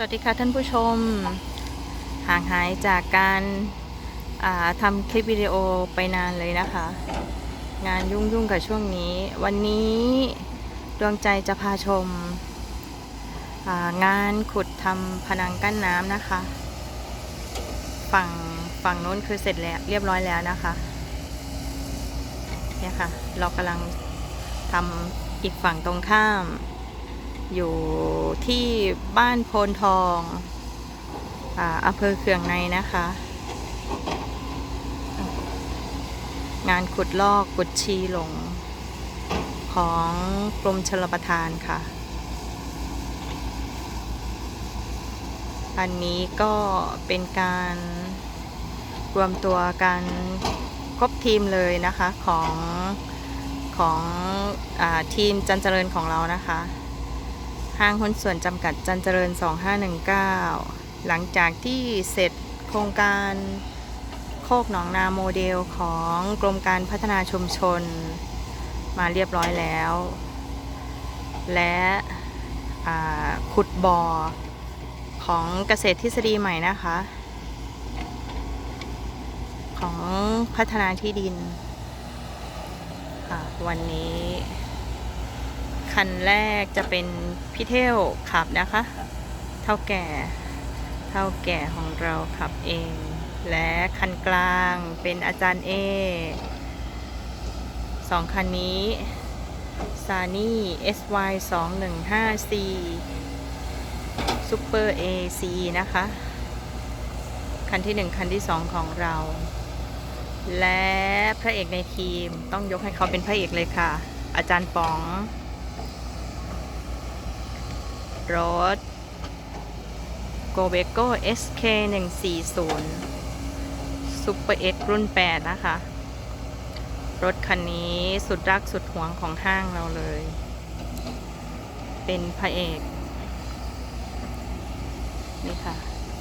สวัสดีค่ะท่านผู้ชม ห่างหายจากการาทำคลิปวิดีโอไปนานเลยนะคะ งานยุ่งยุ่งๆกับช่วงนี้ วันนี้ดวงใจจะพาชมางานขุดทำพนังกั้นน้ำนะคะ ฝั่งฝั่งนู้นคือเสร็จแล้วเรียบร้อยแล้วนะคะเนี่ยค่ะ เรากำลังทำอีกฝั่งตรงข้าม อยู่ที่บ้านโพนทองอาอำเภอเคืองในนะคะ งานขุดลอกกุดชีหลง ของกรมชลประทานค่ะ อันนี้ก็เป็นการรวมตัวกันครบทีมเลยนะคะของของอาทีมจันเจริญของเรานะคะ ห้างหุ้นส่วนจำกัดจันเจริญ 2519 หลังจากที่เสร็จโครงการโคกหนองนาโมเดลของกรมการพัฒนาชุมชนมาเรียบร้อยแล้ว และขุดบ่อของเกษตรทฤษฎีใหม่นะคะ ของพัฒนาที่ดินค่ะวันนี้ คันแรกจะเป็นพี่เทลขับนะคะ เท่าแก่ เท่าแก่ของเราขับเอง และคันกลางเป็นอาจารย์เอสองคันนี้ซานี่ SY 215C Super AC นะคะ คันที่หนึ่งคันที่สองของเรา และพระเอกในทีมต้องยกให้เขาเป็นพระเอกเลยค่ะ อาจารย์ป๋อง รถ g o b e c o SK 140 Super X รุ่น 8 นะคะ รถคันนี้สุดรักสุดหวงของห้างเราเลย เป็นพระเอก นี่ค่ะ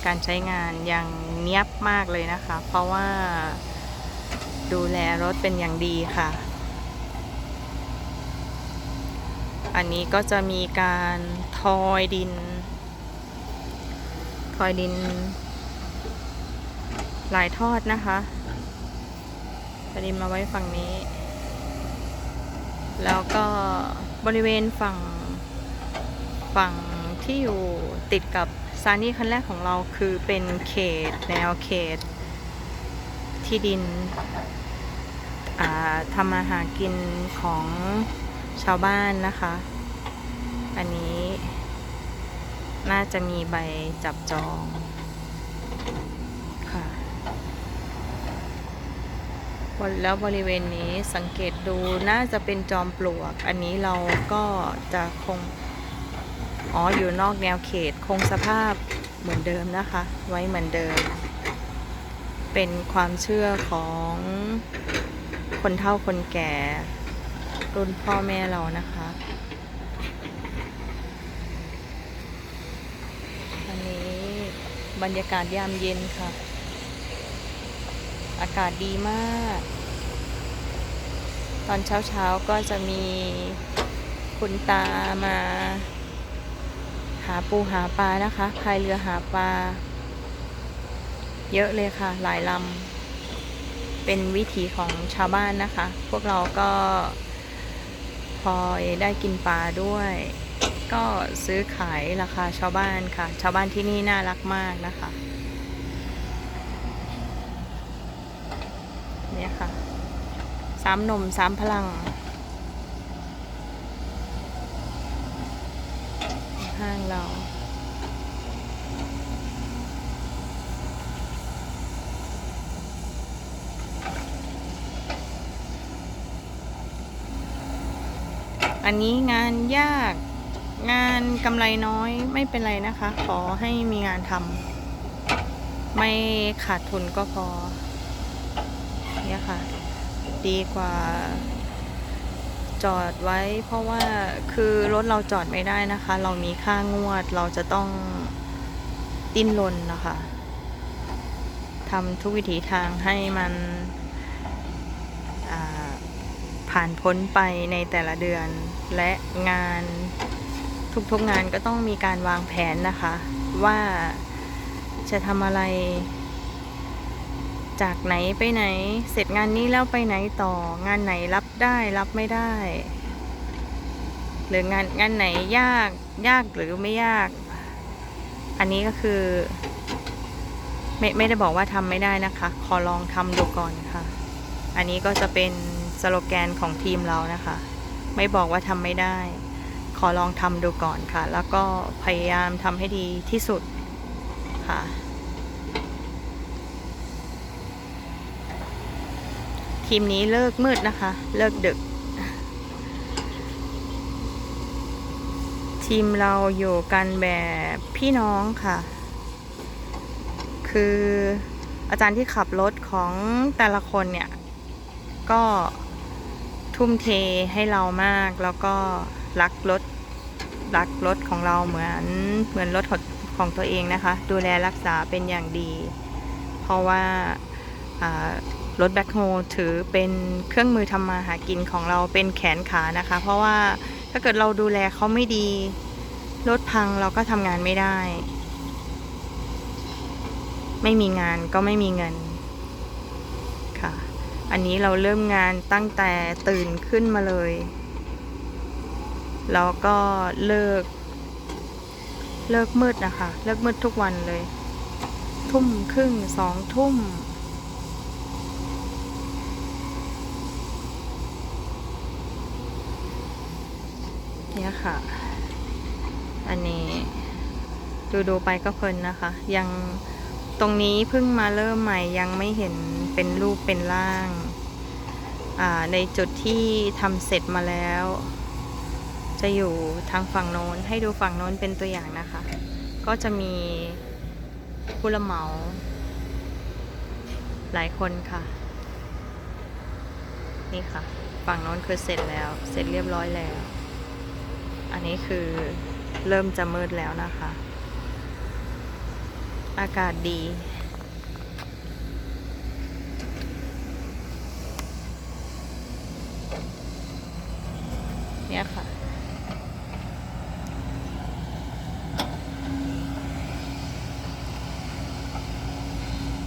การใช้งานยังเนียบมากเลยนะคะ เพราะว่าดูแลรถเป็นอย่างดีค่ะ อันนี้ก็จะมีการ ทอยดินทอยดิน หลายทอดนะคะทอยดินมาไว้ฝั่งนี้ แล้วก็บริเวณฝั่งฝั่งที่อยู่ติดกับซานี่คันแรกของเราคือเป็นเขตแนวเขต ที่ดินทำมาหากินของชาวบ้านนะคะ อันนี้ น่าจะมีใบจับจองค่ะแล้วบริเวณนี้สังเกตดูน่าจะเป็นจอมปลวก อันนี้เราก็จะคง อ๋อ อยู่นอกแนวเขตคงสภาพเหมือนเดิมนะคะ ไว้เหมือนเดิม เป็นความเชื่อของคนเฒ่าคนแก่ รุ่นพ่อแม่เรานะคะ อันนี้ บรรยากาศยามเย็นค่ะ อากาศดีมาก ตอนเช้าๆก็จะมีคุณตามา หาปูหาปลานะคะพายเรือหาปลา เยอะเลยค่ะ หลายลำ เป็นวิถีของชาวบ้านนะคะ พวกเราก็พลอยได้กินปลาด้วย ก็ซื้อขายราคาชาวบ้านค่ะ ชาวบ้านที่นี่น่ารักมากนะคะเนี่ยค่ะสามหนมสามพลังห้างเราอันนี้งานยาก งานกำไรน้อยไม่เป็นไรนะคะ ขอให้มีงานทำไม่ขาดทุนก็พอเนี่ยค่ะ ดีกว่าจอดไว้ เพราะว่าคือรถเราจอดไม่ได้นะคะ เรามีค่างวดเราจะต้องดิ้นรนนะคะทำทุกวิถีทางให้มันผ่านพ้นไปในแต่ละเดือนและงาน ทุกๆงานก็ต้องมีการวางแผนนะคะ ว่าจะทำอะไร จากไหนไปไหน เสร็จงานนี้แล้วไปไหนต่องานไหนรับได้รับไม่ได้ หรืองานงานไหนยากยากหรือไม่ยาก อันนี้ก็คือ ไม่ไม่ได้บอกว่าทำไม่ได้นะคะ ขอลองทำดูก่อนค่ะ อันนี้ก็จะเป็นสโลแกนของทีมเรานะคะ ไม่บอกว่าทำไม่ได้ ขอลองทำดูก่อนค่ะ แล้วก็พยายามทำให้ดีที่สุดค่ะ ทีมนี้เลิกมืดนะคะ เลิกดึก ทีมเราอยู่กันแบบพี่น้องค่ะ คืออาจารย์ที่ขับรถของแต่ละคนเนี่ย ก็ทุ่มเทให้เรามากแล้วก็ รักรถรักรถของเราเหมือนเหมือนรถของของตัวเองนะคะ ดูแลรักษาเป็นอย่างดี เพราะว่าอ่ารถแบ็คโฮถือเป็นเครื่องมือทำมาหากินของเราเป็นแขนขานะคะ เพราะว่าถ้าเกิดเราดูแลเขาไม่ดี รถพังเราก็ทำงานไม่ได้ ไม่มีงานก็ไม่มีเงินค่ะ อันนี้เราเริ่มงานตั้งแต่ตื่นขึ้นมาเลย แล้วก็เลิก เลิกมืดนะคะ เลิกมืดทุกวันเลย ทุ่มครึ่งสองทุ่ม เนี่ยค่ะ อันนี้ดูดูไปก็เพลินนะคะ ยังตรงนี้เพิ่งมาเริ่มใหม่ยังไม่เห็นเป็นรูปเป็นร่างอ่าในจุดที่ทำเสร็จมาแล้ว จะอยู่ทางฝั่งโน้นให้ดูฝั่งโน้นเป็นตัวอย่างนะคะ ก็จะมีผู้รับเหมาหลายคนค่ะ นี่ค่ะ ฝั่งโน้นคือเสร็จแล้ว เสร็จเรียบร้อยแล้ว อันนี้คือเริ่มจะมืดแล้วนะคะ อากาศดีเนี่ยค่ะ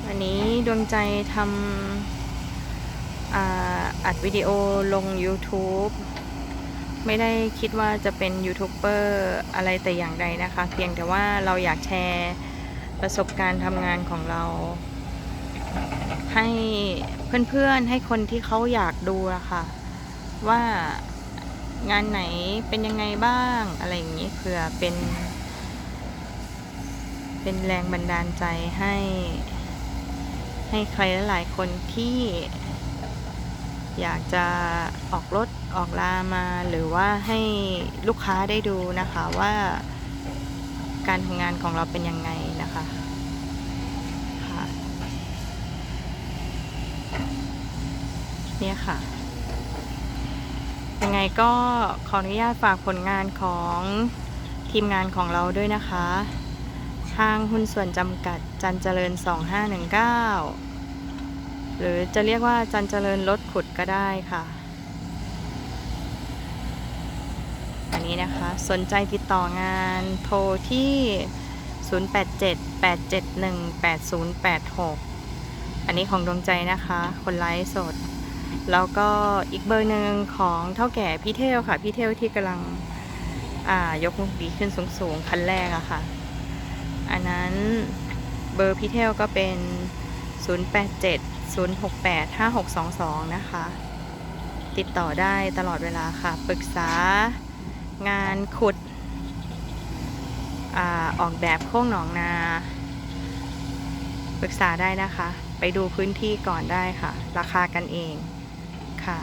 วันนี้ ดวงใจทำออัดวิดีโอลง YouTube ไม่ได้คิดว่าจะเป็นยูทูบเบอร์อะไรแต่อย่างใดนะคะ เพียงแต่ว่าเราอยากแชร์ประสบการณ์ทำงานของเรา ให้เพื่อนๆให้คนที่เขาอยากดูอะค่ะ ว่างานไหนเป็นยังไงบ้างอะไรอย่างนี้เผื่อเป็น เป็นแรงบันดาลใจให้ ให้ใครหลายๆคนที่อยากจะออกรถออกลามาหรือว่าให้ลูกค้าได้ดูนะคะว่าการทำงานของเราเป็นยังไงนะคะค่ะเนี่ยค่ะ ยังไงก็ขออนุญาตฝากผลงานของทีมงานของเราด้วยนะคะ ทางหุ้นส่วนจำกัดจันเจริญ 2519 หรือจะเรียกว่าจันเจริญรถขุดก็ได้ค่ะ อันนี้นะคะสนใจติดต่องานโทรที่ 0878718086 อันนี้ของดวงใจนะคะ คนไลฟ์สด แล้วก็อีกเบอร์หนึ่งของเท่าแก่พี่เทลค่ะ พี่เทลที่กำลังอ่ายกมุกดีขึ้นสูงๆคันแรกอะค่ะ อันนั้นเบอร์พี่เทลก็เป็น 0870685622 นะคะ ติดต่อได้ตลอดเวลาค่ะ ปรึกษางานขุดอออกแบบโค้งหนองนา ปรึกษาได้นะคะ ไปดูพื้นที่ก่อนได้ค่ะ ราคากันเองค่ะ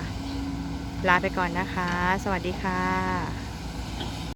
ลาไปก่อนนะคะ สวัสดีค่ะ